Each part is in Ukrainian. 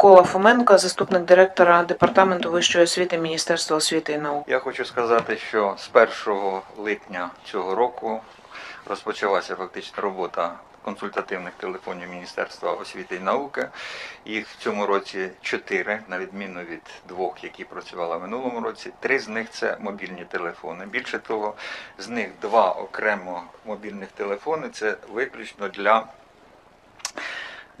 Микола Фоменко, заступник директора департаменту вищої освіти Міністерства освіти і науки. Я хочу сказати, що з 1 липня цього року розпочалася фактично робота консультативних телефонів Міністерства освіти і науки. Їх в цьому році чотири, на відміну від двох, які працювали в минулому році. Три з них це мобільні телефони. Більше того, з них два окремо мобільних телефони це виключно для.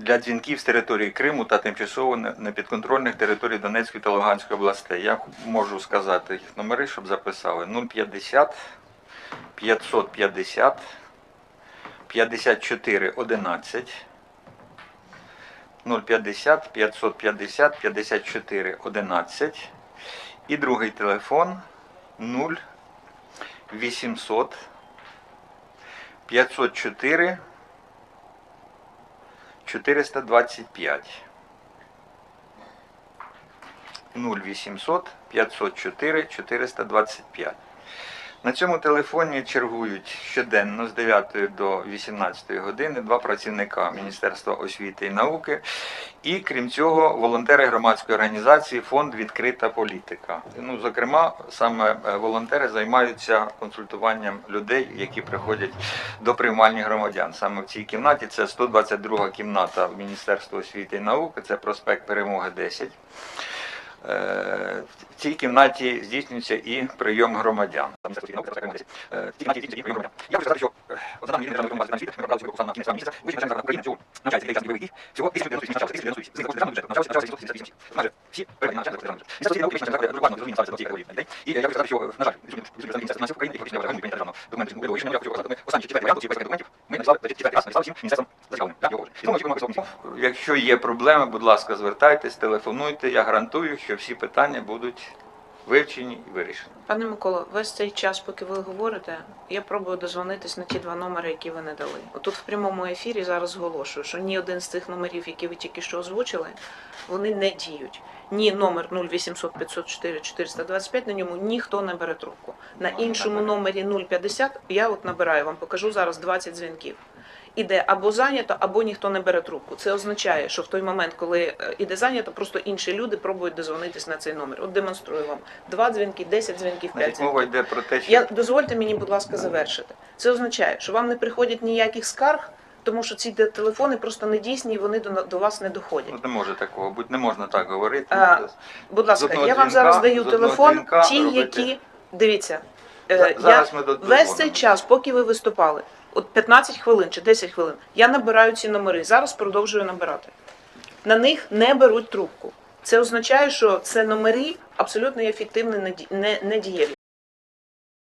Для дзвінків з території Криму та тимчасово не- непідконтрольних територій Донецької та Луганської областей. Я можу сказати їх номери, щоб записали 050 550 54 11 050 550 54 11 і другий телефон 0 800 504 425 0800 504 425. На цьому телефоні чергують щоденно з 9 до 18 години два працівника Міністерства освіти і науки. І крім цього, волонтери громадської організації Фонд Відкрита політика. Ну, зокрема, саме е, волонтери займаються консультуванням людей, які приходять до приймальні громадян. Саме в цій кімнаті це 122 кімната Міністерства освіти і науки, це проспект Перемоги 10. Е, цій кімнаті здійснюється і прийом громадян. Там Міністерство освіти і науки, це проспект Перемоги 10. Е, В цій кімнаті здійснюється і прийом громадян. Я хочу сказати, що е, за даними державної виконавчої освіти, ми брали собі на кінець місяця, вищий навчальний заклад України цього навчається дітей бойових всього 1998 навчалося, 1998. З державного бюджету 888 осіб. Майже всі переведені на державного бюджету. Міністерство освіти науки вищий навчальний заклад уважно розуміє ставиться до цієї категорії. І е, я хочу сказати, що, е, на жаль, Міністерства фінансів України, які фактично не вважають державного урядового рішення. Я хочу сказати, останні четвертий варіант цієї документів Якщо є проблеми, будь ласка, звертайтесь, телефонуйте. Я гарантую, що всі питання будуть вивчені і вирішені. Пане Микола, весь цей час, поки ви говорите, я пробую дозвонитись на ті два номери, які ви не дали. Отут в прямому ефірі зараз оголошую, що ні один з тих номерів, які ви тільки що озвучили, вони не діють. Ні номер 0800 504 425, на ньому ніхто не бере трубку. На іншому номері 050 я от набираю вам, покажу зараз 20 дзвінків. Іде або зайнято, або ніхто не бере трубку. Це означає, що в той момент, коли е, іде зайнято, просто інші люди пробують дозвонитись на цей номер. От демонструю вам два дзвінки, 10 дзвінків, 5 Значить, дзвінків. мова йде про те, що Я дозвольте мені, будь ласка, завершити. Це означає, що вам не приходять ніяких скарг, тому що ці телефони просто не дійсні і вони до, до вас не доходять. Ну, не може такого бути, не можна так говорити. А, Будь ласка, я вам зараз даю телефон. дзвінка Ті, робити- які дивіться, За- е, зараз ми весь цей час, поки ви виступали, от 15 хвилин чи 10 хвилин, я набираю ці номери. Зараз продовжую набирати. На них не беруть трубку. Це означає, що це номери абсолютно ефективні, не- недієві.